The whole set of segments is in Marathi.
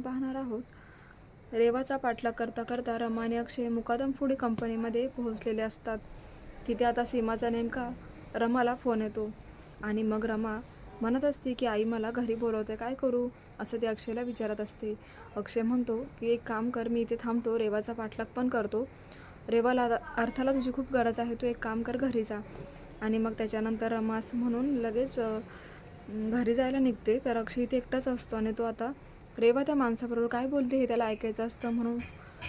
पाहणार आहोत. रेवाचा पाठलाग करता करता रमा आणि अक्षय मुकादम फूड कंपनीमध्ये पोहोचलेले असतात. तिथे आता सीमाचा नेमका रमाला फोन येतो. आणि मग रमा म्हणत असते की आई मला घरी बोलवते काय करू? असं ते अक्षयला विचारत असते. अक्षय म्हणतो की एक काम कर मी इथे थांबतो रेवाचा पाठलाग पण करतो. रेवाला अर्थाला तुझी खूप गरज आहे तू एक काम कर घरी जा. आणि मग त्याच्यानंतर रमा म्हणून लगेच घरी जायला निघते. तर अक्षय इथे एकटाच असतो आणि तो आता रेवा त्या माणसाबरोबर काय बोलते हे त्याला ऐकायचं असतं म्हणून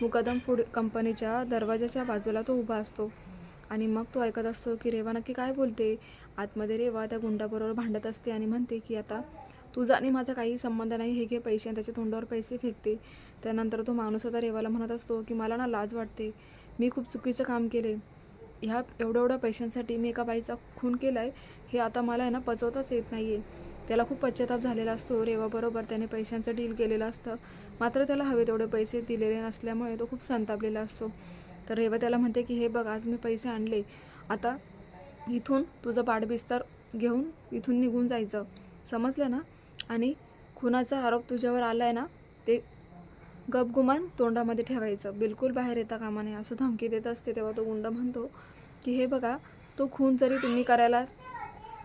मुकदम फूड कंपनीच्या दरवाजाच्या बाजूला तो उभा असतो. आणि मग तो ऐकत असतो की रेवा नक्की काय बोलते? आतमध्ये रेवा त्या गुंडाबरोबर भांडत असते आणि म्हणते की आता तुझा आणि माझा काही संबंध नाही हे घे पैसे आणि त्याच्या तोंडावर पैसे फेकते. त्यानंतर तो माणूस आता रेवाला म्हणत असतो की मला ना लाज वाटते. मी खूप चुकीचं काम केले. ह्या एवढ्या एवढ्या पैशांसाठी मी एका बाईचा खून केला आहे हे आता मला आहे ना पचवताच येत नाही आहे त्याला खूप पश्चाताप झालेला असतो. रेवाबरोबर त्याने पैशांचं डील केलेलं असतं. मात्र त्याला हवे तेवढे पैसे दिलेले नसल्यामुळे तो खूप संतापलेला असतो. तर रेवा त्याला म्हणते की हे बघ आज मी पैसे आणले. आता इथून तुझं पाठबिस्तर घेऊन इथून निघून जायचं. समजलं ना? आणि खुनाचा आरोप तुझ्यावर आला आहे ना? ते गपगुमान तोंडामध्ये ठेवायचं. बिलकुल बाहेर येता कामा नये. असं धमकी देत असते तेव्हा तो गुंड म्हणतो की हे बघा तो खून जरी तुम्ही करायला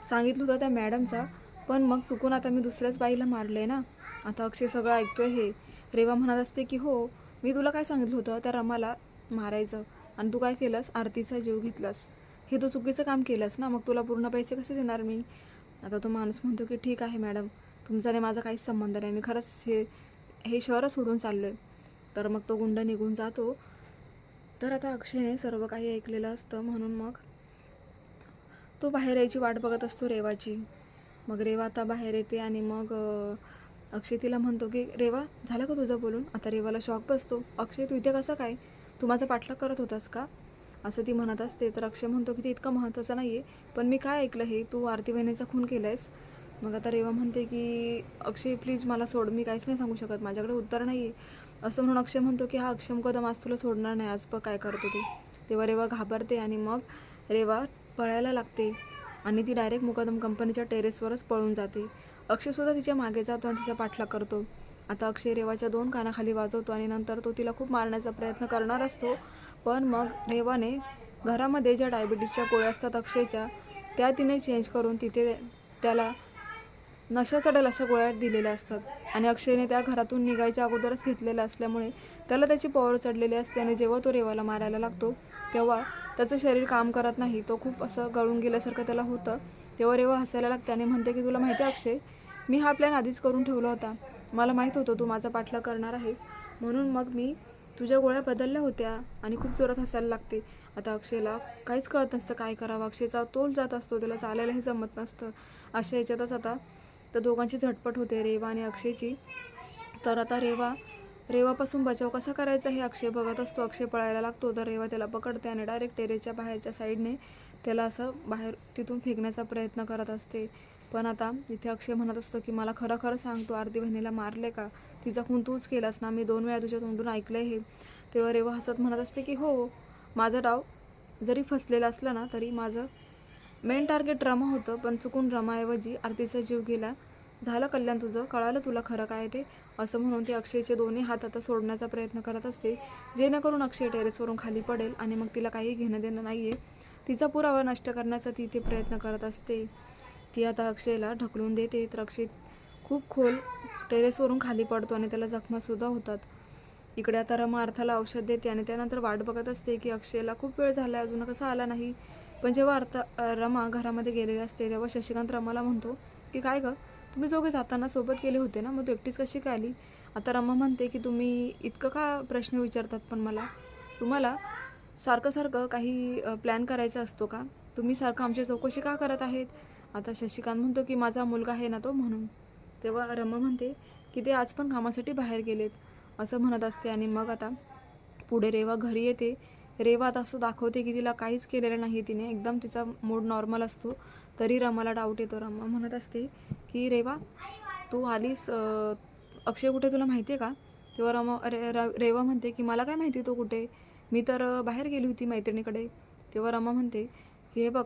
सांगितलं होतं त्या मॅडमचा पण मग चुकून आता मी दुसऱ्याच बाईला मारलं आहे ना. आता अक्षय सगळं ऐकतोय हे. रेवा म्हणत असते की हो मी तुला काय सांगितलं होतं? त्या रमाला मारायचं. आणि तू काय केलंस? आरतीचा जीव घेतलास. हे तू चुकीचं काम केलंस ना. मग तुला पूर्ण पैसे कसे देणार मी? आता तो माणूस म्हणतो की ठीक आहे मॅडम. तुमचा आणि माझा काहीच संबंध नाही. मी खरंच हे हे शहरच सोडून चाललो आहे तर मग तो गुंड निघून जातो. तर आता अक्षयने सर्व काही ऐकलेलं असतं. म्हणून मग तो बाहेर यायची वाट बघत असतो रेवाची. मग रेवा आता बाहेर येते आणि मग अक्षय तिला म्हणतो की रेवा झालं का तुझं बोलून? आता रेवाला शॉक बसतो. अक्षय तू इथे कसं काय? तू माझा पाठलाग करत होतास का? असं ती म्हणत असते. तर अक्षय म्हणतो की ते इतकं महत्त्वाचं नाही आहे पण मी काय ऐकलं हे? तू आरती बहिणीचा खून केला आहेस मग आता रेवा म्हणते की अक्षय प्लीज मला सोड. मी काहीच नाही सांगू शकत. माझ्याकडे उत्तर नाही आहे असं म्हणून अक्षय म्हणतो की हा अक्षय कदम आज तुला सोडणार नाही. आज बघ काय करतो ते. तेव्हा रेवा घाबरते आणि मग रेवा पळायला लागते. आणि ती डायरेक्ट मुकदम कंपनीच्या टेरेसवरच पळून जाते. अक्षयसुद्धा तिच्यामागे जातो आणि तिचा पाठलाग करतो. आता अक्षय रेवाच्या दोन कानाखाली वाजवतो आणि नंतर तो तिला खूप मारण्याचा प्रयत्न करणार असतो. पण मग रेवाने घरामध्ये ज्या डायबिटीसच्या गोळ्या असतात अक्षयच्या त्या तिने चेंज करून तिथे त्याला नशा चढेल अशा गोळ्या दिलेल्या असतात. आणि अक्षयने त्या घरातून निघायच्या अगोदरच घेतलेल्या असल्यामुळे त्याला त्याची पॉवर चढलेली असते आणि जेव्हा तो रेवाला मारायला लागतो तेव्हा त्याचं शरीर काम करत नाही तो खूप असं गळून गेल्यासारखं त्याला होतं. तेव्हा रेवा हसायला लागते आणि म्हणते की तुला माहिती आहे अक्षय मी हा प्लॅन आधीच करून ठेवला होता. मला माहीत होतं तू माझा पाठलाग करणार आहेस. म्हणून मग मी तुझ्या गोळ्या बदलल्या होत्या आणि खूप जोरात हसायला लागते. आता अक्षयला काहीच कळत नसतं काय करावं. अक्षयचा तोल जात असतो त्याला चालायलाही जमत नसतं. अशा याच्यातच आता तर दोघांची झटपट होते रेवा आणि अक्षयची. तर आता रेवा रेवापासून बचाव कसा करायचा हे अक्षय बघत असतो. अक्षय पळायला लागतो तर रेवा त्याला पकडते आणि डायरेक्ट टेरेच्या बाहेरच्या साईडने त्याला असं बाहेर तिथून फेकण्याचा प्रयत्न करत असते. पण आता इथे अक्षय म्हणत असतो की मला खरं खरं सांग तू आरती बहिणीला मारले का? तिचा खून तूच केलास ना? मी दोन वेळा तुझ्या तोंडून ऐकलं हे. तेव्हा रेवा हसत म्हणत असते की हो माझा डाव जरी फसलेला असला ना तरी माझं मेन टार्गेट रमा होतं. पण चुकून रमाऐवजी आरतीचा जीव गेला. झालं कल्याण तुझं? कळालं तुला खरं काय ते? असं म्हणून ती अक्षयचे दोन्ही हात आता सोडण्याचा प्रयत्न करत असते जेणेकरून अक्षय टेरेसवरून खाली पडेल आणि मग तिला काही घेणं देणं नाही आहे तिचा पुरावा नष्ट करण्याचा ती इथे प्रयत्न करत असते. ती आता अक्षयला ढकलून देते तर अक्षय खूप खोल टेरेसवरून खाली पडतो आणि त्याला जखमासुद्धा होतात. इकडे आता रमा अर्थाला औषध देते आणि त्यानंतर वाट बघत असते की अक्षयला खूप वेळ झाला अजून कसा आला नाही. पण जेव्हा अर्थ रमा घरामध्ये गेलेली असते तेव्हा शशिकांत रमाला म्हणतो की काय गं तुम्ही दोघे जाताना सोबत गेले होते ना मग तू एकटीच कशी काय आली? आता रमा म्हणते की तुम्ही इतकं का प्रश्न विचारतात पण मला? तुम्हाला सारखं सारखं काही प्लॅन करायचा असतो का? तुम्ही सारखं आमची चौकशी का करत आहेत? आता शशिकांत म्हणतो की माझा मुलगा आहे ना तो म्हणून. तेव्हा रमा म्हणते की ते आज पण कामासाठी बाहेर गेलेत असं म्हणत असते आणि मग आता पुढे रेवा घरी येते. रेवा आता असं दाखवते की तिला काहीच केलेलं नाही तिने एकदम तिचा मूड नॉर्मल असतो तरी रमाला डाऊट येतो. रमा म्हणत असते की रेवा तू आलीस अक्षय कुठे तुला माहिती आहे का? तेव्हा रमा रे र- रेवा म्हणते की मला काय माहिती तो कुठे? मी तर बाहेर गेली होती मैत्रिणीकडे. तेव्हा रमा म्हणते की हे बघ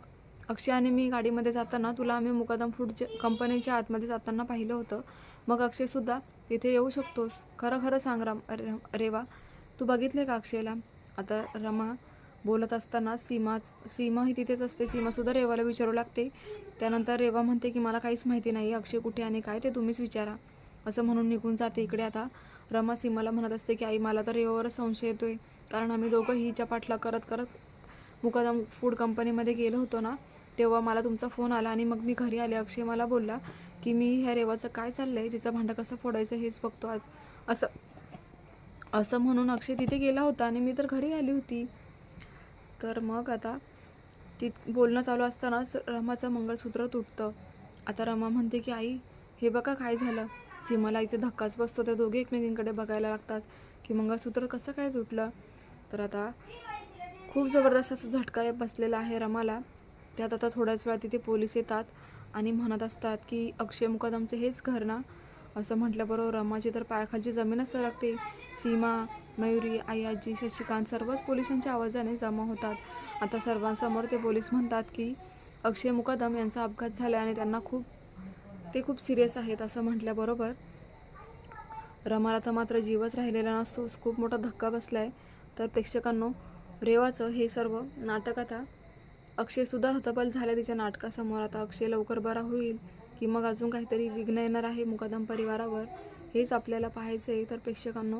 अक्षय आणि मी गाडीमध्ये जाताना तुला आम्ही मुकादम फूडच्या कंपनीच्या आतमध्ये जाताना पाहिलं होतं. मग अक्षयसुद्धा तिथे येऊ शकतोस. खरं खरं सांग राम रे- रेवा तू बघितले का अक्षयला? आता रमा बोलत असताना सीमा सीमा ही तिथेच असते. सीमासुद्धा रेवाला विचारू लागते. त्यानंतर रेवा म्हणते की मला काहीच माहिती नाही. अक्षय कुठे आणि काय ते तुम्हीच विचारा. असं म्हणून निघून जाते. इकडे आता रमा सीमाला म्हणत असते की आई मला तर रेवावरच संशय येतोय. कारण आम्ही दोघं हिच्या पाठला करत करत मुकादम फूड कंपनीमध्ये गेलो होतो ना तेव्हा मला तुमचा फोन आला आणि मग मी घरी आले. अक्षय मला बोलला की मी ह्या रेवाचं काय चाललंय? तिचं भांडं कसं फोडायचं हेच बघतो आज. असं असं म्हणून अक्षय तिथे गेला होता आणि मी तर घरी आली होती. तर मग आता ती बोलणं चालू असतानाच रमाचं मंगळसूत्र तुटतं. आता रमा म्हणते की आई हे बघा काय झालं. सीमाला इथे धक्काच बसतो. त्या दोघे एकमेकींकडे बघायला लागतात की मंगळसूत्र कसं काय तुटलं. तर आता खूप जबरदस्त असं झटका बसलेला आहे रमाला. त्यात आता थोड्याच वेळा तिथे पोलीस येतात आणि म्हणत असतात की अक्षय मुकदमचं हेच घर ना? असं म्हटल्याबरोबर रमाची तर पायाखालची जमीनच सरकते. सीमा मयुरी आई आजी शशिकांत सर्वच पोलिसांच्या आवाजाने जमा होतात. आता सर्वांसमोर ते पोलीस म्हणतात की अक्षय मुकदम यांचा अपघात झाला आणि त्यांना खूप ते खूप सिरियस आहेत असं म्हटल्याबरोबर रमाला तर मात्र जीवच राहिलेला नसतोच. खूप मोठा धक्का बसला आहे तर प्रेक्षकांनो रेवाचं हे सर्व नाटक आता अक्षयसुद्धा हतबल झालं तिच्या नाटकासमोर. आता अक्षय लवकर बरा होईल की मग अजून काहीतरी विघ्न येणार आहे मुकादम परिवारावर हेच आपल्याला पाहायचं आहे तर प्रेक्षकांनो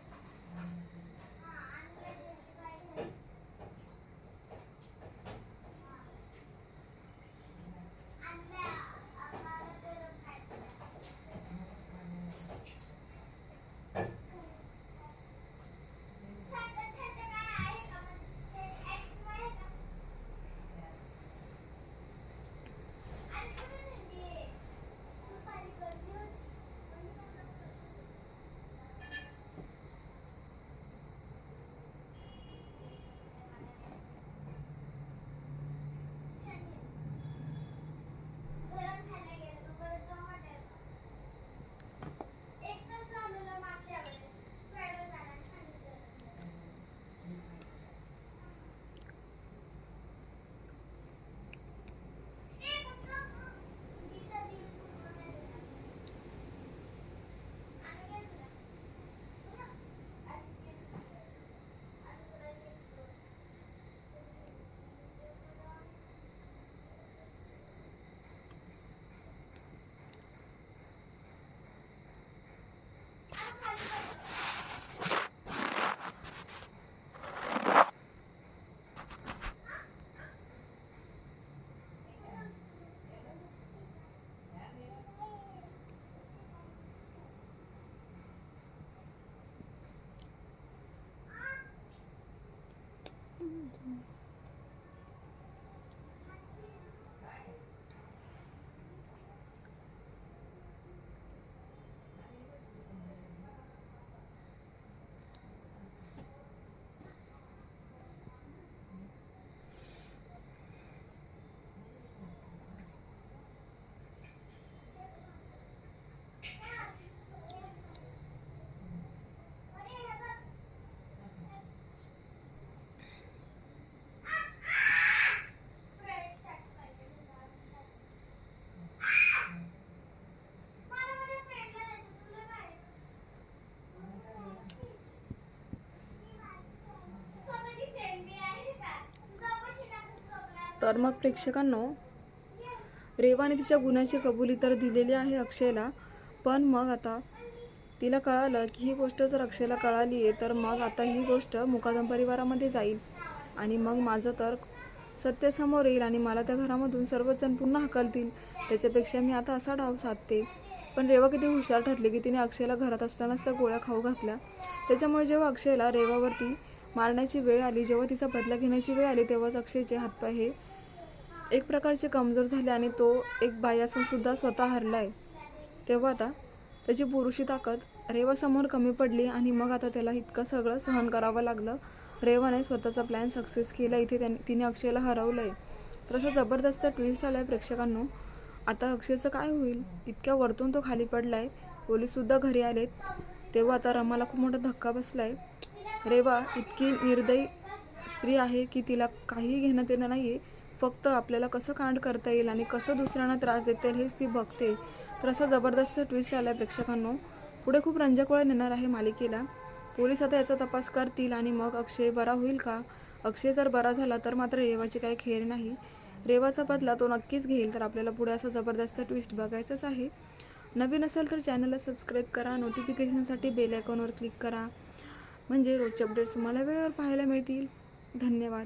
तर मग प्रेक्षकांनो रेवाने तिच्या गुन्ह्याची कबुली तर दिलेली आहे अक्षयला पण मग आता तिला कळालं की ही गोष्ट जर अक्षयला कळाली आहे तर मग आता ही गोष्ट मुकादम परिवारामध्ये जाईल. आणि मग माझं तर सत्य समोर येईल आणि मला त्या घरामधून सर्वजण पुन्हा हकलतील. त्याच्यापेक्षा मी आता असा डाव साधते. पण रेवा किती हुशार ठरली की तिने अक्षयला घरात असतानाच त्या गोळ्या खाऊ घातल्या. त्याच्यामुळे जेव्हा अक्षयला रेवावरती मारण्याची वेळ आली जेव्हा तिचा बदला घेण्याची वेळ आली तेव्हाच अक्षयचे हातपाय हे एक प्रकारचे कमजोर झाले आणि तो एक बाई असून सुद्धा स्वतः हरलाय. तेव्हा आता त्याची पुरुषी ताकद रेवासमोर कमी पडली आणि मग आता त्याला इतकं सगळं सहन करावं लागलं. रेवाने स्वतःचा प्लॅन सक्सेस केला. इथे त्याने तिने अक्षयला हरवलंय. तर असं जबरदस्त ट्विस्ट आलाय प्रेक्षकांनो. आता अक्षयचं काय होईल? इतक्या वरतून तो खाली पडलाय. पोलीससुद्धा घरी आलेत. तेव्हा आता रमाला खूप मोठा धक्का बसलाय. रेवा इतकी निर्दयी स्त्री आहे की तिला काहीही घेणं देणं नाही आहे फक्त आपल्याला कसं कांड करता येईल आणि कसं दुसऱ्यांना त्रास देता येईल हेच ती बघते तर असा जबरदस्त ट्विस्ट आला प्रेक्षकांनो. पुढे खूप रंजकवळ नेणार आहे मालिकेला. पोलीस आता याचा तपास करतील आणि मग अक्षय बरा होईल का? अक्षय जर बरा झाला तर मात्र रेवाची काही खेळ नाही. रेवाचा बदला तो नक्कीच घेईल तर आपल्याला पुढे असं जबरदस्त ट्विस्ट बघायचंच आहे. नवीन असेल तर चॅनलला सबस्क्राईब करा नोटिफिकेशनसाठी बेल आयकॉनवर क्लिक करा. म्हणजे रोजचे अपडेट्स तुम्हाला वेळेवर पाहायला मिळतील. धन्यवाद.